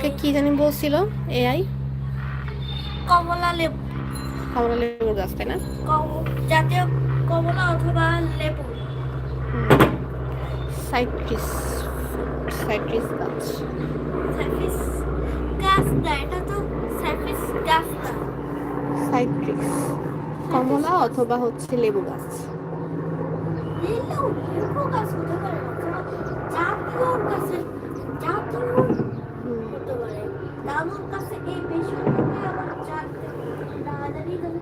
আমাকে কি জানি বলছিল? এআই কমলা লেবু। কমলা লেবুর গাছ তাই না? জাতীয় কমলা অথবা লেবু। সাইট্রিস সাইট্রিস গাছ। সাইফিস গাছ না এটা তো সাইফিস গাছ না। সাইট্রিস কমলা অথবা হচ্ছে লেবু গাছ। লেবু গাছ হতে পারে জাতীয় গাছের জাতীয় হুম, হতে পারে আমার কাছে এই বিষয়টাকে আমার জানতে না জানি তাহলে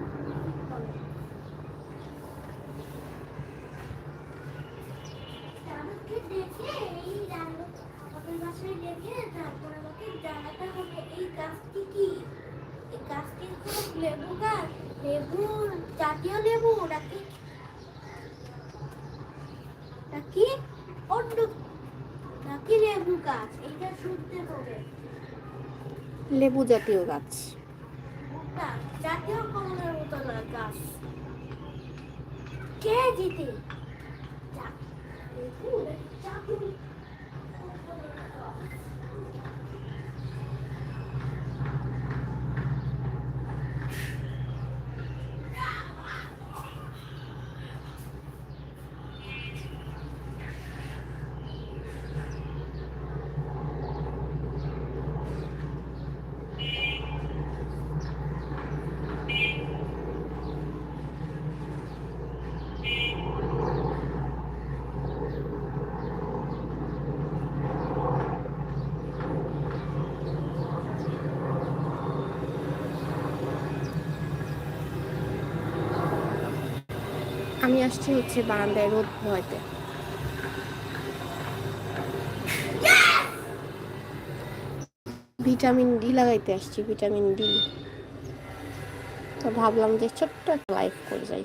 আমাকে দেখে এই জানো আমাদের বাসায় দেখে তারপর আমাকে জানাতে হবে এই গাছটি কি এই গাছটি কোনো লেবু গাছ লেবু জাতীয় লেবু নাকি? নাকি অন্য নাকি লেবু গাছ? এটা শুনতে হবে। লেবু জাতীয় গাছ। জাতীয় কমলের মতো না গাছ। কে জিতে? লেবু নাকি জাতীয় কমলের গাছ? আমি আসছি হচ্ছে বারান্দায় রোদ হইতে ভিটামিন ডি লাগাইতে আসছি ভিটামিন ডি। তো ভাবলাম যে ছোট্ট একটা লাইফ করে যাই।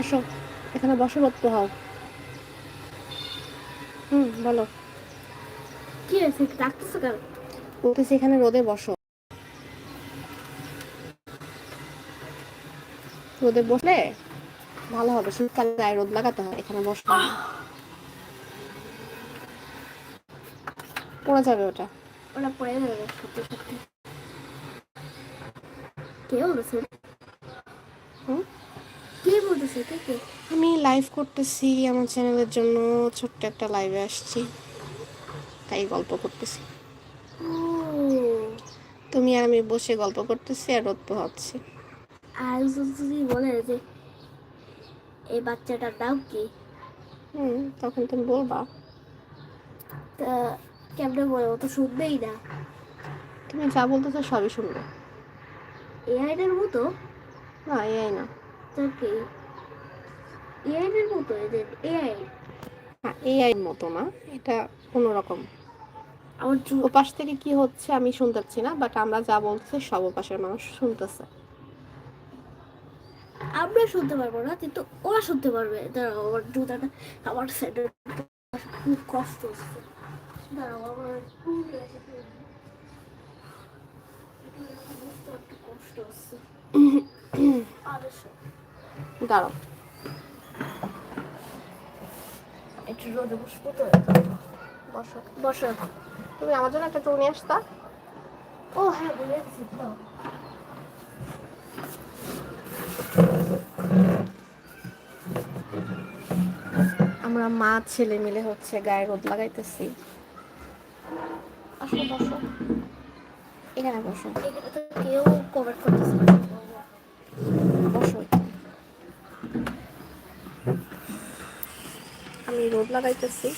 আসো এখানে বসো রোদ হও। হুম বলো। কি হয়েছে? ডাকতেছো কেন? বলতেছি এখানে রোদে বসো। রোদে বসলে ভালো হবে। শীতকালে গায়ে রোদ লাগাতে হয় এখানে বসলে। পড়ে যাবে ওটা। ওরা পড়ে যাবে সত্যি সত্যি। কে বলেছে? কে বলতেছে কে কে আমি লাইভ করতেছি আমার চ্যানেলের জন্য ছোট্ট একটা লাইভে আসছি। তাই গল্প করতেছি। তুমি আর আমি বসে গল্প করতেছি আর রোদ পোহাচ্ছি। আর যদি বলে যে এই বাচ্চাটার নাম কি? হুম তখন তুমি বলবা। তা কেমনে বলে ও তো শুনবেই না। তুমি যা বলতেছো সবই শুনবে। এআইডের মতো? না এআই না। তার কি? এআইডের মতো এদের? এআই? হ্যাঁ এআই মতো না। এটা অন্যরকম আমার চু ওপাশ থেকে কি হচ্ছে আমি শুনতে পাচ্ছি না বাট আমরা যা বলছি সব ওপাশের মানুষ শুনতেছে। আমরা শুনতে পারব না, কিন্তু ওরা শুনতে পারবে। দাঁড়াও, আমার জুতাটা আমার সাইডে খুব কষ্ট হচ্ছে দাঁড়াও, আমার কষ্ট দাঁড়াও। একটু রোদে বসবো তো বসো বসো। তুমি আমার জন্য একটা টুল নিয়ে আসতা? ও হ্যাঁ বলে দিচ্ছি আমরা মা ছেলে মিলে হচ্ছে গায়ে রোদ লাগাইতেছি। আসো বসো। এখানে বসো। তো কেউ কভার করতেছে বসো আমি রোদ লাগাইতেছি।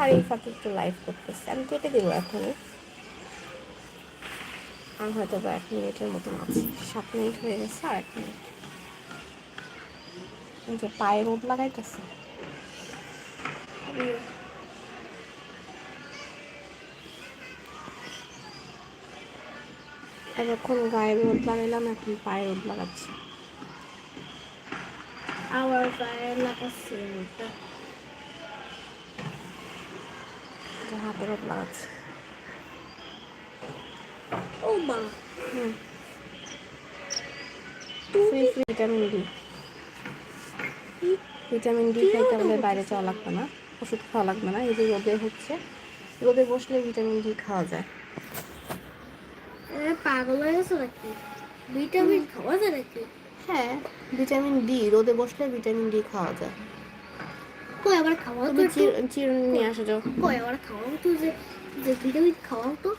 আর এই ফাঁকে একটু লাইভ করতেছি। আমি কেটে দেবো এখনই। আর হয়তো বা এক মিনিটের মতন আছে। সাত মিনিট হয়ে গেছে আর এক মিনিট। যে পায়ে রোদ লাগাইতেছে। এতক্ষণ গায়ে রোদ লাগাইলাম এখন পায়ে রোদ লাগাচ্ছি আমার গায়ে লাগাচ্ছে হাতে রোদ লাগাচ্ছি ও মা। হুম। Vitamin D. ভিটামিন ডি খাইতে হলে বাইরে যাওয়া লাগতো না। ওষুধ খাওয়া লাগবে না এই যে রোদে হচ্ছে। রোদে বসলে ভিটামিন ডি খাওয়া যায়। পাগল হয়ে গেছো নাকি? ভিটামিন খাওয়া যায় নাকি? হ্যাঁ ভিটামিন ডি রোদে বসলে ভিটামিন ডি খাওয়া যায়। কই আবার খাওয়া তো চির- চিরুনি নিয়ে আসা যাও। কই আবার খাওয়াও তো যে ভিটামিন খাওয়াও তো।